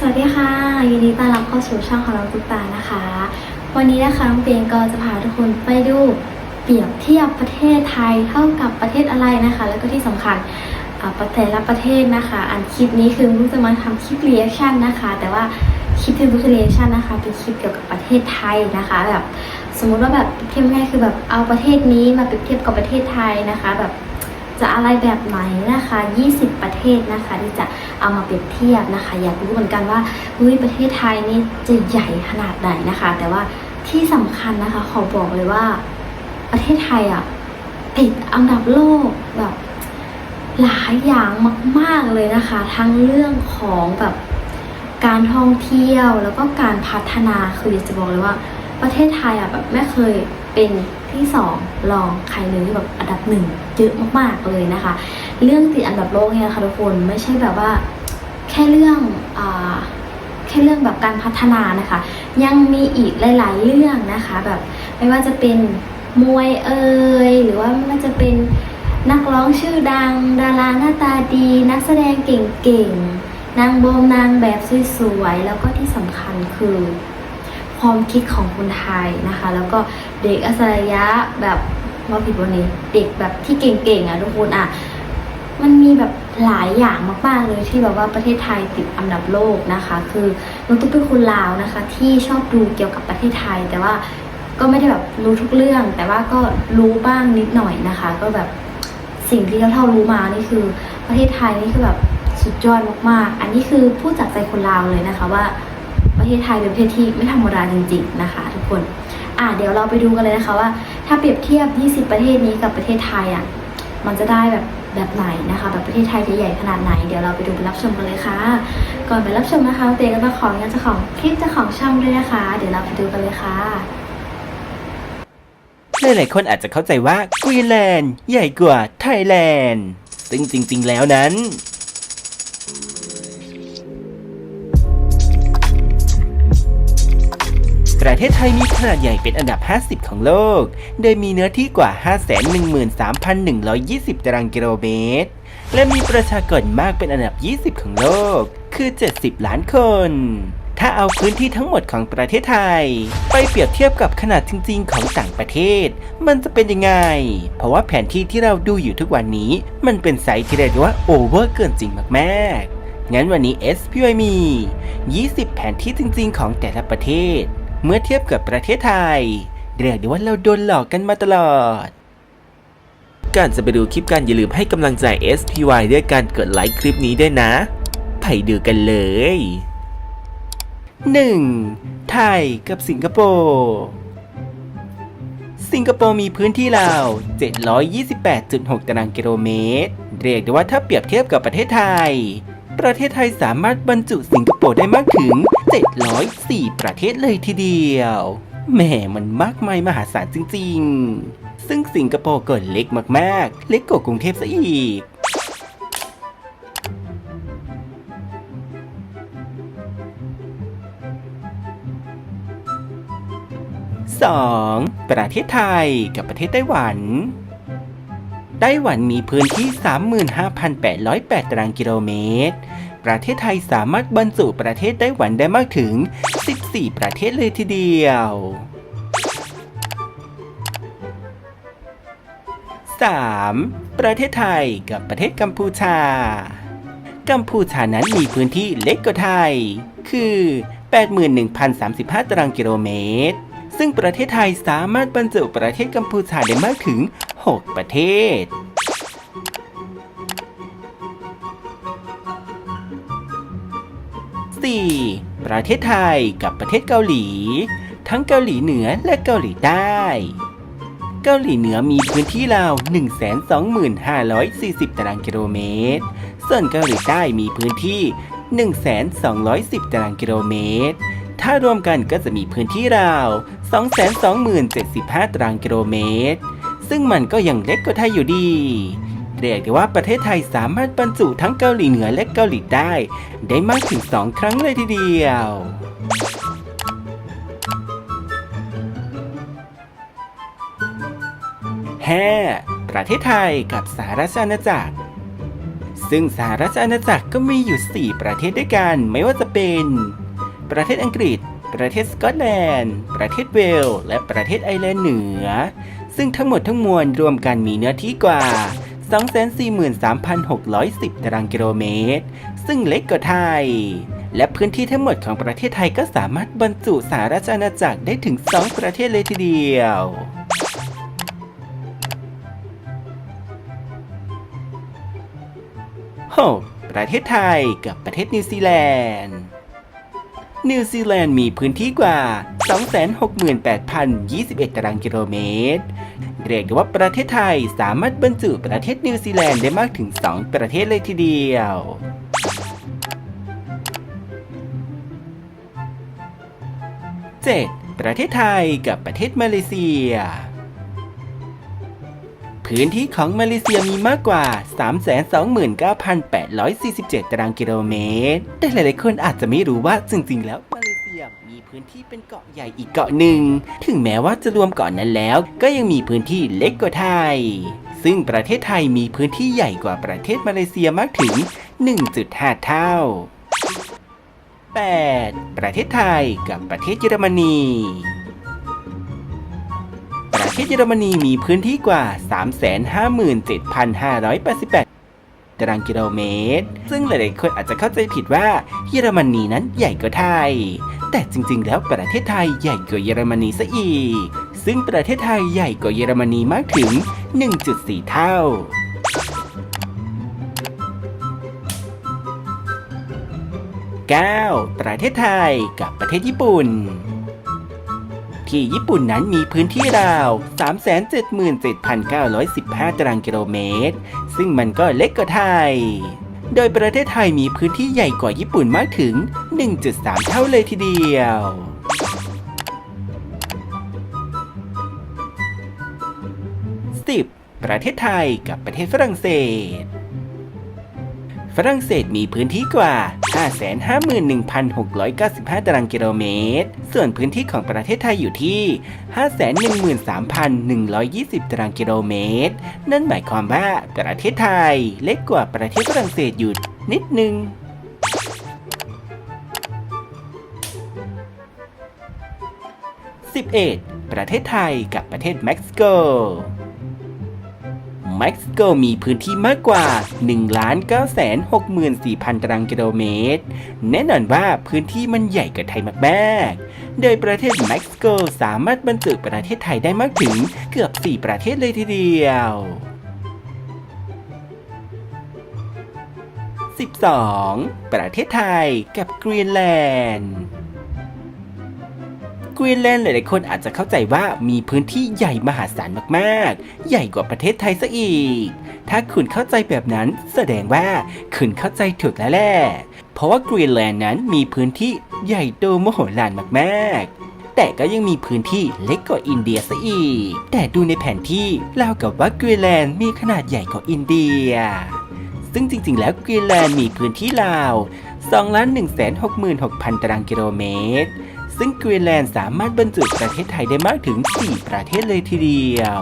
สวัสดีค่ะยินดีต้อนรับเข้าสู่ช่องของเราตุ๊กตานะคะ วันนี้นะคะน้องเปียงก็จะพาทุกคนไปดูเปรียบเทียบประเทศไทยเท่ากับประเทศอะไรนะคะ แล้วก็ที่สำคัญประเทศละประเทศนะคะ อันคลิปนี้คือรู้จะมาทำคลิปเรีแอคชั่นนะคะ แต่ว่าคลิปที่รู้จะเรีแอคชั่นนะคะ เป็นคลิปเกี่ยวกับประเทศไทยนะคะแบบสมมุติว่าแบบเทียบง่ายคือแบบเอาประเทศนี้มาเปรียบเทียบกับประเทศไทยนะคะ แบบ จะอะไรแบบไหนนะคะ 20 ประเทศนะคะ ที่จะเอามาเปรียบเทียบนะคะ อยากรู้เหมือนกันว่าเฮ้ยประเทศไทยนี่จะใหญ่ขนาดไหนนะคะ แต่ว่าที่สำคัญนะคะขอบอกเลยว่าประเทศไทยอะติดอันดับโลกแบบหลายอย่างมาก ๆเลยนะคะ ทั้งเรื่องของแบบการท่องเที่ยวแล้วก็การพัฒนาคืออยากจะบอกเลยว่า ประเทศไทยอะแบบไม่เคยเป็นที่สองรองใครเลยแบบอันดับหนึ่ง เยอะมากๆเลยนะคะ เรื่องติดอันดับโลกเนี่ยนะคะทุกคนไม่ใช่แบบว่าแค่เรื่องอแค่เรื่องแบบการพัฒนานะคะ ยังมีอีกหลาย ๆ เรื่องนะคะ แบบไม่ว่าจะเป็นมวยเอ่ยหรือว่าไม่ว่าจะเป็นนักร้องชื่อดัง ดาราหน้าตาดี นักแสดงเก่งๆนางโบมนางแบบสวยๆแล้วก็ที่สำคัญคือความคิดของคนไทยนะคะ แล้วก็เด็กอัจฉริยะแบบ ว่าผิดวันนี้เด็กแบบที่เก่งๆอะทุกคนอะมันมีแบบหลายอย่างมากๆเลยที่แบบว่าประเทศไทยติดอันดับโลกนะคะ คือน้ตุ๊กเป็นคนลาวนะคะ ที่ชอบดูเกี่ยวกับประเทศไทย แต่ว่าก็ไม่ได้แบบรู้ทุกเรื่อง แต่ว่าก็รู้บ้างนิดหน่อยนะคะ ก็แบบสิ่งที่เท่ารู้มานี่คือ ประเทศไทยนี่คือแบบสุดยอดมากๆ อันนี้คือพูดจากใจคนลาวเลยนะคะว่าประเทศไทยเป็นประเทศที่ไม่ธรรมดาจริง ๆ นะคะ ทุกคน อะเดี๋ยวเราไปดูกันเลยนะคะว่า ถ้าเปรียบเทียบ 20 ประเทศนี้กับประเทศไทยอะมันจะได้แบบแบบไหนนะคะ แบบประเทศไทยจะใหญ่ขนาดไหนเดี๋ยวเราไปดูไปรับชมกันเลยค่ะ ก่อนไปรับชมนะคะเตยก็ต้องขออนุญาตเจ้าของคลิปเจ้าของช่องด้วยนะคะ เดี๋ยวเราไปดูกันเลยค่ะหลายๆคนอาจจะเข้าใจว่ากรีนแลนด์ใหญ่กว่าไทยแลนด์ซึ่งจริง ๆ แล้วนั้น ประเทศไทยมีขนาดใหญ่เป็นอันดับ 50 ของโลก โดยมีเนื้อที่กว่า 513,120 ตารางกิโลเมตร และมีประชากรมากเป็นอันดับ 20 ของโลก คือ 70 ล้านคน ถ้าเอาพื้นที่ทั้งหมดของประเทศไทย ไปเปรียบเทียบกับขนาดจริง ๆ ของต่างประเทศ มันจะเป็นยังไง เพราะว่าแผนที่ที่เราดูอยู่ทุกวันนี้ มันเป็นไซส์ที่เรียกว่าโอเวอร์เกินจริงมากๆงั้นวันนี้ SPY มี 20 แผนที่จริง ๆ ของแต่ละประเทศ เมื่อเทียบกับประเทศไทย เรียกได้ว่าเราโดนหลอกกันมาตลอดก่อนจะไปดูคลิปกันอย่าลืมให้กำลังใจ SPY ด้วยการกดไลค์คลิปนี้ด้วยนะ ไปดูกันเลย 1. ไทยกับสิงคโปร์สิงคโปร์มีพื้นที่ราว 728.6 ตารางกิโลเมตร เรียกได้ว่าถ้าเปรียบเทียบกับประเทศไทย ประเทศไทยสามารถบรรจุสิงคโปร์ได้มากถึง 704 ประเทศเลยทีเดียวแหมมันมากมายมหาศาลจริง ๆ ซึ่งสิงคโปร์ก็เล็กมาก ๆ เล็กกว่ากรุงเทพซะอีก 2. ประเทศไทยกับประเทศไต้หวัน ไต้หวันมีพื้นที่ 35,808 ตารางกิโลเมตร ประเทศไทยสามารถบรรจุประเทศไต้หวันได้มากถึง 14 ประเทศเลยทีเดียว 3. ประเทศไทยกับประเทศกัมพูชา กัมพูชานั้นมีพื้นที่เล็กกว่าไทย คือ 81,035 ตารางกิโลเมตร ซึ่งประเทศไทยสามารถบรรจุประเทศกัมพูชาได้มากถึง 6 ประเทศ 4. ประเทศไทยกับประเทศเกาหลี ทั้งเกาหลีเหนือและเกาหลีใต้ เกาหลีเหนือมีพื้นที่ราว 125,40 ตารางกิโลเมตร ส่วนเกาหลีใต้มีพื้นที่ 1,210 ตารางกิโลเมตร ถ้ารวมกันก็จะมีพื้นที่ราว 220,075 ตารางกิโลเมตร ซึ่งมันก็ยังเล็กกว่าไทยอยู่ดีเรียกได้ว่าประเทศไทยสามารถบรรจุทั้งเกาหลีเหนือและเกาหลีใต้ ได้มากถึง 2 ครั้งเลยทีเดียว 5. ประเทศไทยกับสหราชอาณาจักร ซึ่งสหราชอาณาจักรก็มีอยู่ 4 ประเทศด้วยกันไม่ว่าจะเป็น ประเทศอังกฤษ ประเทศสกอตแลนด์ ประเทศเวลและประเทศไอร์แลนด์เหนือ ซึ่งทั้งหมดทั้งมวลรวมกันมีเนื้อที่กว่า 243,610 ตารางกิโลเมตร ซึ่งเล็กกว่าไทย และพื้นที่ทั้งหมดของประเทศไทยก็สามารถบรรจุสหราชอาณาจักรได้ถึง 2 ประเทศเลยทีเดียว 6. ประเทศไทยกับประเทศนิวซีแลนด์ นิวซีแลนด์มีพื้นที่กว่า 268,021 ตารางกิโลเมตร เรียกได้ว่าประเทศไทยสามารถบรรจุประเทศนิวซีแลนด์ได้มากถึง 2 ประเทศเลยทีเดียว 7. ประเทศไทยกับประเทศมาเลเซีย พื้นที่ของมาเลเซียมีมากกว่า 329,847 ตารางกิโลเมตร แต่หลายๆคนอาจจะไม่รู้ว่าจริง ๆ แล้วมาเลเซียมีพื้นที่เป็นเกาะใหญ่อีกเกาะหนึ่ง ถึงแม้ว่าจะรวมเกาะนนั้นแล้ว ก็ยังมีพื้นที่เล็กกว่าไทย ซึ่งประเทศไทยมีพื้นที่ใหญ่กว่าประเทศมาเลเซียมากถึง 1.5 เท่า 8. ประเทศไทยกับประเทศเยอรมนี ศเยอรมนีมีพื้นที่กว่า 357,588 ตารางกิโลเมตร ซึ่งหลายๆคนอาจจะเข้าใจผิดว่าเยอรมนีนั้นใหญ่กว่าไทย แต่จริงๆ แล้วประเทศไทยใหญ่กว่าเยอรมนีซะอีก ซึ่งประเทศไทยใหญ่กว่าเยอรมนีมากถึง 1.4 เท่า 9. ประเทศไทยกับประเทศญี่ปุ่น ที่ญี่ปุ่นนั้นมีพื้นที่ราว 377,915 ตารางกิโลเมตร ซึ่งมันก็เล็กกว่าไทย โดยประเทศไทยมีพื้นที่ใหญ่กว่าญี่ปุ่นมากถึง 1.3 เท่าเลยทีเดียว 10. ประเทศไทยกับประเทศฝรั่งเศส ฝรั่งเศสมีพื้นที่กว่า 551,695 ตารางกิโลเมตร ส่วนพื้นที่ของประเทศไทยอยู่ที่ 513,120 ตารางกิโลเมตร นั่นหมายความว่าประเทศไทยเล็กกว่าประเทศฝรั่งเศสอยู่นิดนึง 11. ประเทศไทยกับประเทศเม็กซิโก เม็กซิโกมีพื้นที่มากกว่า 1,964,000 ตารางกิโลเมตร แน่นอนว่าพื้นที่มันใหญ่กว่าไทยมากๆ โดยประเทศเม็กซิโกสามารถบรรจุประเทศไทยได้มากถึงเกือบ 4 ประเทศเลยทีเดียว 12. ประเทศไทยกับกรีนแลนด์ กรีนแลนด์หลายๆคนอาจจะเข้าใจว่ามีพื้นที่ใหญ่มหาศาลมากๆ ใหญ่กว่าประเทศไทยซะอีก ถ้าคุณเข้าใจแบบนั้นแสดงว่าคุณเข้าใจถูกแล้วแหละเพราะว่ากรีนแลนด์นั้นมีพื้นที่ใหญ่โตมโหฬารมากๆแต่ก็ยังมีพื้นที่เล็กกว่าอินเดียซะอีก แต่ดูในแผนที่เล่ากับว่ากรีนแลนด์มีขนาดใหญ่กว่าอินเดีย ซึ่งจริงๆ แล้วกรีนแลนด์มีพื้นที่ราว 2,166,000 ตารางกิโลเมตร ซึ่งกรีนแลนด์สามารถบรรจุประเทศไทยได้มากถึง 4 ประเทศเลยทีเดียว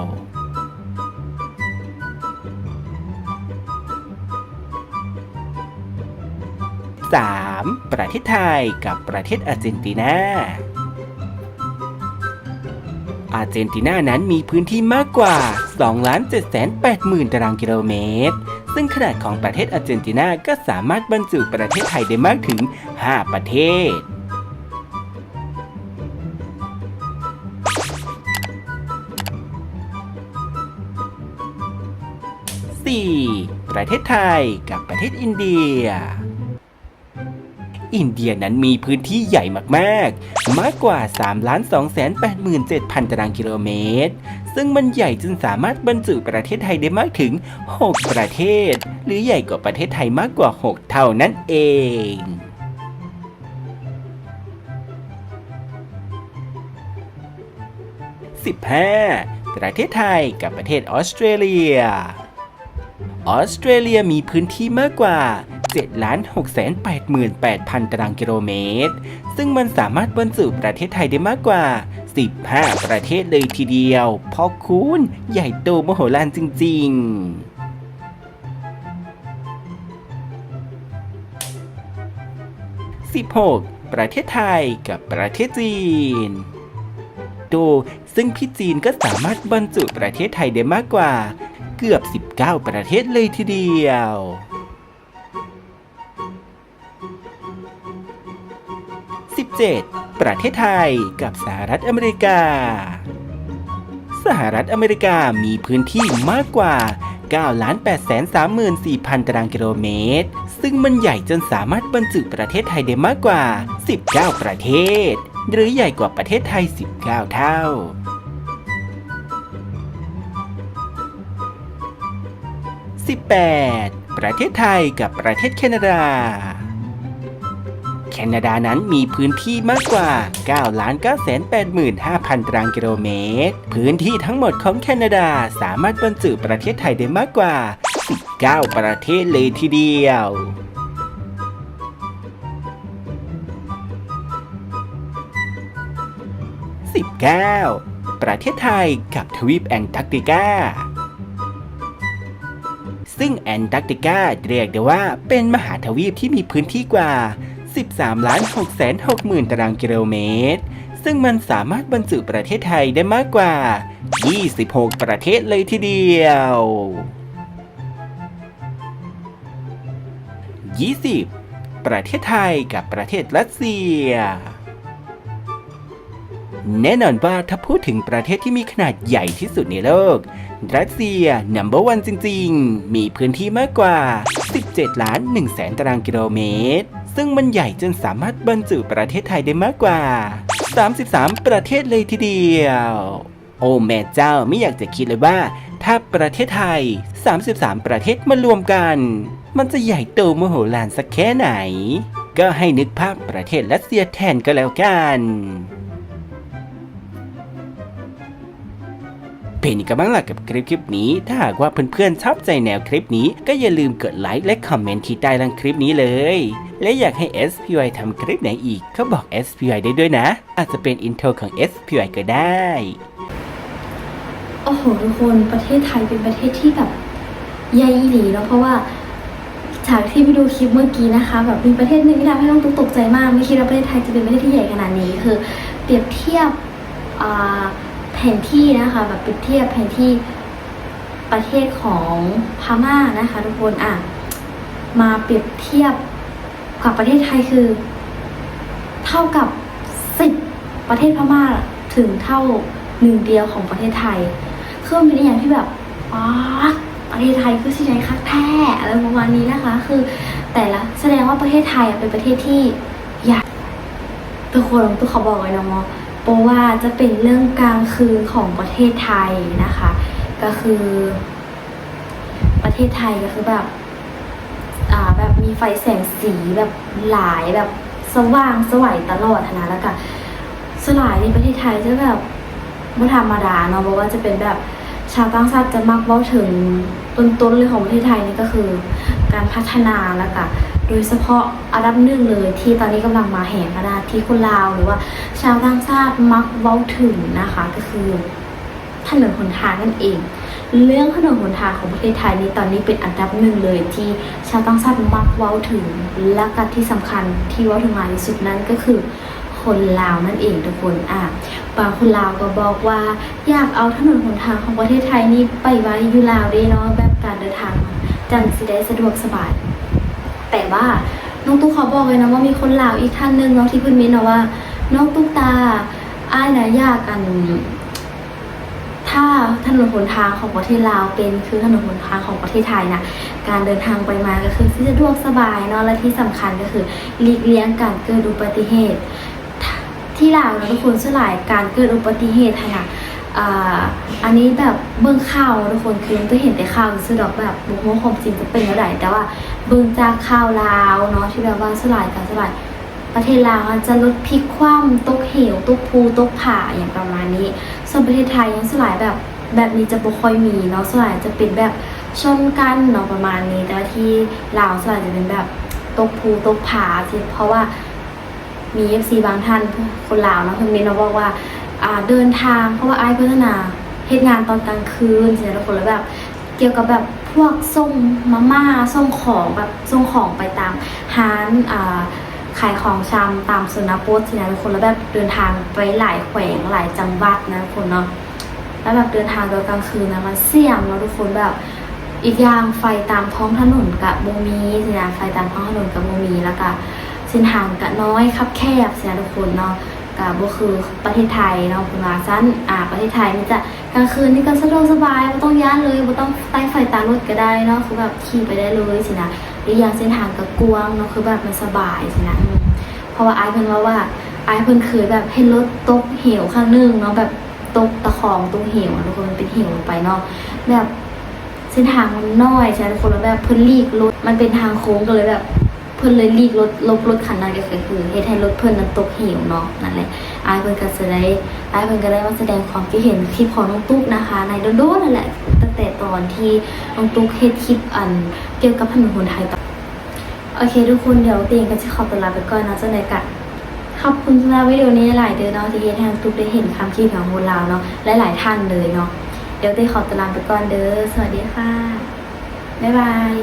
3. ประเทศไทยกับประเทศอาร์เจนตินาอาร์เจนตินานั้นมีพื้นที่มากกว่า 2,780,000 ตารางกิโลเมตร ซึ่งขนาดของประเทศอาร์เจนตินาก็สามารถบรรจุประเทศไทยได้มากถึง 5 ประเทศ 4. ประเทศไทยกับประเทศอินเดีย อินเดียนั้นมีพื้นที่ใหญ่มากๆ มากกว่า 3,287,000 ตารางกิโลเมตร ซึ่งมันใหญ่จนสามารถบรรจุประเทศไทยได้มากถึง 6 ประเทศ หรือใหญ่กว่าประเทศไทยมากกว่า 6 เท่านั้นเอง 15. ประเทศไทยกับประเทศออสเตรเลีย ออสเตรเลียมีพื้นที่มากกว่า 7 6 8 8 0 0 ตารางกิโลเมตร ซึ่งมันสามารถบรรจุประเทศไทยได้มากกว่า 15 ประเทศเลยทีเดียวพอคุณใหญ่โตมโหฬารจริง ๆ16ประเทศไทยกับประเทศจีน ดู ซึ่งพี่จีนก็สามารถบรรจุประเทศไทยได้มากกว่า เกือบ 19 ประเทศเลยทีเดียว 17. ประเทศไทยกับสหรัฐอเมริกา สหรัฐอเมริกามีพื้นที่มากกว่า 9 8 3 4 0 0 0 ตารางกิโลเมตร ซึ่งมันใหญ่จนสามารถบรรจุประเทศไทยได้มากกว่า 19 ประเทศ หรือใหญ่กว่าประเทศไทย 19 เท่า 18. ประเทศไทยกับประเทศแคนาดา แคนาดานั้นมีพื้นที่มากกว่า9 9 8 5 0 0 0 ตารางกิโลเมตร พื้นที่ทั้งหมดของแคนาดาสามารถบรรจุประเทศไทยได้มากกว่า 19 ประเทศเลยทีเดียว 19. ประเทศไทยกับทวีปแอนตาร์กติกา ซึ่งแอนตาร์กติกาเรียกได้ว่าเป็นมหาทวีปที่มีพื้นที่กว่า 13ล้าน6แสน6หมื่นตารางกิโลเมตร ซึ่งมันสามารถบรรจุประเทศไทยได้มากกว่า 26 ประเทศเลยทีเดียว 20. ประเทศไทยกับประเทศรัสเซีย แน่นอนว่าถ้าพูดถึงประเทศที่มีขนาดใหญ่ที่สุดในโลก รัสเซีย number one จริง ๆ มีพื้นที่มากกว่า 17 ล้าน1แสนตารางกิโลเมตร ซึ่งมันใหญ่จนสามารถบรรจุประเทศไทยได้มากกว่า 33 ประเทศเลยทีเดียว โอ้แม่เจ้าไม่อยากจะคิดเลยว่า ถ้าประเทศไทย 33 ประเทศมารวมกัน มันจะใหญ่โตมโหฬารสักแค่ไหน ก็ให้นึกภาพประเทศรัสเซียแทนก็แล้วกัน เป็นยังไงบ้างล่ะกับคลิปคลิปนี้ ถ้าหากว่าเพื่อนๆชอบใจแนวคลิปนี้ก็อย่าลืมกดไลค์และคอมเมนต์ที่ใต้ล่างคลิปนี้เลย และอยากให้ SPY ทำคลิปไหนอีกก็บอก SPY ได้ด้วยนะ อาจจะเป็นอินโทรของ SPY ก็ได้ โอ้โหทุกคนประเทศไทยเป็นประเทศที่แบบใหญ่หลีเนาะเพราะว่าจากที่ไปดูคลิปเมื่อกี้นะคะแบบมีประเทศหนึ่งที่ทำให้น้องตกใจมากไม่คิดว่าประเทศไทยจะเป็นประเทศที่ใหญ่ขนาดนี้คือ เปรียบเทียบอ่า แผนที่นะคะแบบเปรียบเทียบแผนที่ประเทศของพม่านะคะทุกคนอะมาเปรียบเทียบกับประเทศไทยคือ เท่ากับสิบประเทศพม่าถึงเท่าหนึ่งเดียวของประเทศไทยคือมันเป็นอย่างที่แบบอ๋อประเทศไทยคือที่ไหนคักแท้อะไรประมาณนี้นะคะ คือแต่ละแสดงว่าประเทศไทยเป็นประเทศที่ใหญ่ทุกคนทุกเขาบอกไว้นะมอ เพราะว่าจะเป็นเรื่องกลางคืนของประเทศไทยนะคะ ก็คือ ประเทศไทยก็คือแบบอ่าแบบมีไฟแสงสีแบบหลายแบบสว่างสวัยตลอดนะแล้วก็สลายในประเทศไทยจะแบบไม่ธรรมดาเนาะเพราะว่าจะเป็นแบบชาวต่างชาติจะมักเว้าถึงต้นๆเลยของประเทศไทยนี่ก็คือ การพัฒนาแล้วก็ โดยเฉพาะอันดับหนึ่งเลยที่ตอนนี้กำลังมาแห่งกระดาษที่คนลาวหรือว่าชาวต่างชาติมักเว้าถึงนะคะ ก็คือถนนหนทางนั่นเอง เรื่องถนนหนทางของประเทศไทยนี้ตอนนี้เป็นอันดับหนึ่งเลยที่ชาวต่างชาติมักเว้าถึง และก็ที่สำคัญที่เว้าถึงมากที่สุดนั้นก็คือคนลาวนั่นเองทุกคนอะบางคนลาวก็บอกว่า อยากเอาถนนหนทางของประเทศไทยนี้ไปไว้อยู่ลาวได้เนาะแบบการเดินทางจังสิได้สะดวกสบาย แต่ว่าน้องตุ๊กขาบอกเลยนะว่ามีคนลาวอีกท่านหนึ่งเนาะที่พิ่นมีเนาะว่า น้องตุ๊กตาอ้ายนะยากกัน ถ้าถนนหนทางของประเทศลาวเป็นคือถนนหนทางของประเทศไทยนะการเดินทางไปมาก็คือที่สะดวกสบายเนาะและที่สำคัญก็คือหลีกเลี่ยงการเกิดอุบัติเหตุ ที่ลาวนะทุกคนสลายการเกิดอุบัติเหตุค่ะ อ่าอันนี้แบบเบื้องข่าวทุกคนคือต้องเห็นแต่ข่าวซื้อดอกแบบบุกโมความจริงจะเป็นเท่าไหร่แต่ว่าเบื้องจากข่าวลาวเนาะที่แบบว่าสลายการสลายประเทศลาวจะลดพลิกคว่ำตกเหวตกภูตกผาอย่างประมาณนี้ ส่วนประเทศไทยยังสลายแบบแบบนี้จะบ่ค่อยมีเนาะสลายจะเป็นแบบชนกันเนาะประมาณนี้ แต่ว่าที่ลาวสลายจะเป็นแบบตกภูตกผาสิเพราะว่ามีเอฟซีบางท่านคนลาวเนาะเพิ่นเมนต์มาบอกว่าอ่า เดินทางเพราะว่าไอ้พัฒนาเฮ็ดงานตอนกลางคืนเสียทุกคนแล้วแบบเกี่ยวกับแบบพวกส่งมาม่าส่งของแบบส่งของไปตามร้านอ่าขายของชำตามสุนาโปสนะทุกคนแล้วแบบเดินทางไปหลายแขวงหลายจังหวัดนะทุกคนเนาะแล้วแบบเดินทางโดยกลางคืนนะมันเสี่ยงเนาะทุกคนแบบอีกอย่างไฟตามท้องถนนกับโมมีสินะไฟตามท้องถนนกับโมมีแล้วก็เส้นทางกะน้อยคับแคบสินะทุกคนเนาะ กับบ่คือประเทศไทยเนาะคุณมาสั้นอ่าประเทศไทยนี่จะกลางคืนนี่ก็สะดวกสบายไม่ต้องย่านเลยไม่ต้องใต้ไฟตารถก็ได้เนาะคือแบบขี่ไปได้เลยสินะหรืออย่างเส้นทางก็กวงเนาะคือแบบมันสบายสินะอืมเพราะว่าไอ้ายเพิ่นว่าว่าไอ้ายเพิ่นเคยแบบเห็นรถตกเหวข้างหนึงเนาะแบบตกตะของตรงเหวทุกคนมันเป็นเหวลงไปเนาะแบบเส้นทางมันน้อยใช่ไหมทุกคนแล้วแบบเพิ่นลีกรถมันเป็นทางโค้งก็เลยแบบ เพิ่นเลยลีกรถลบรถคันนั้นก็คือเฮ็ดให้รถเพิ่นนั้นตกเหวเนาะนั่นแหละอายเพิ่นก็แสดงอายเพิ่นก็ได้มาแสดงความคิดเห็นคลิปของน้องตุ๊กนะคะ ในโดนๆนั่นแหละตั้งแต่ตอนที่น้องตุ๊กเฮ็ดคลิปอันเกี่ยวกับถนนคนไทยต่อโอเค ทุกคนเดี๋ยวเตียงก็จะขอตัวลาไปก่อนนะเจ้าในกัดขอบคุณสำหรับวิดีโอนี้หลายเดือนเนาะที่เฮ็ดให้น้องตุ๊กได้เห็นความคิดของคนลาวเนาะหลายๆท่านเลยเนาะเดี๋ยวเต้ขอตัวลาไปก่อนเด้อสวัสดีค่ะบ๊ายบาย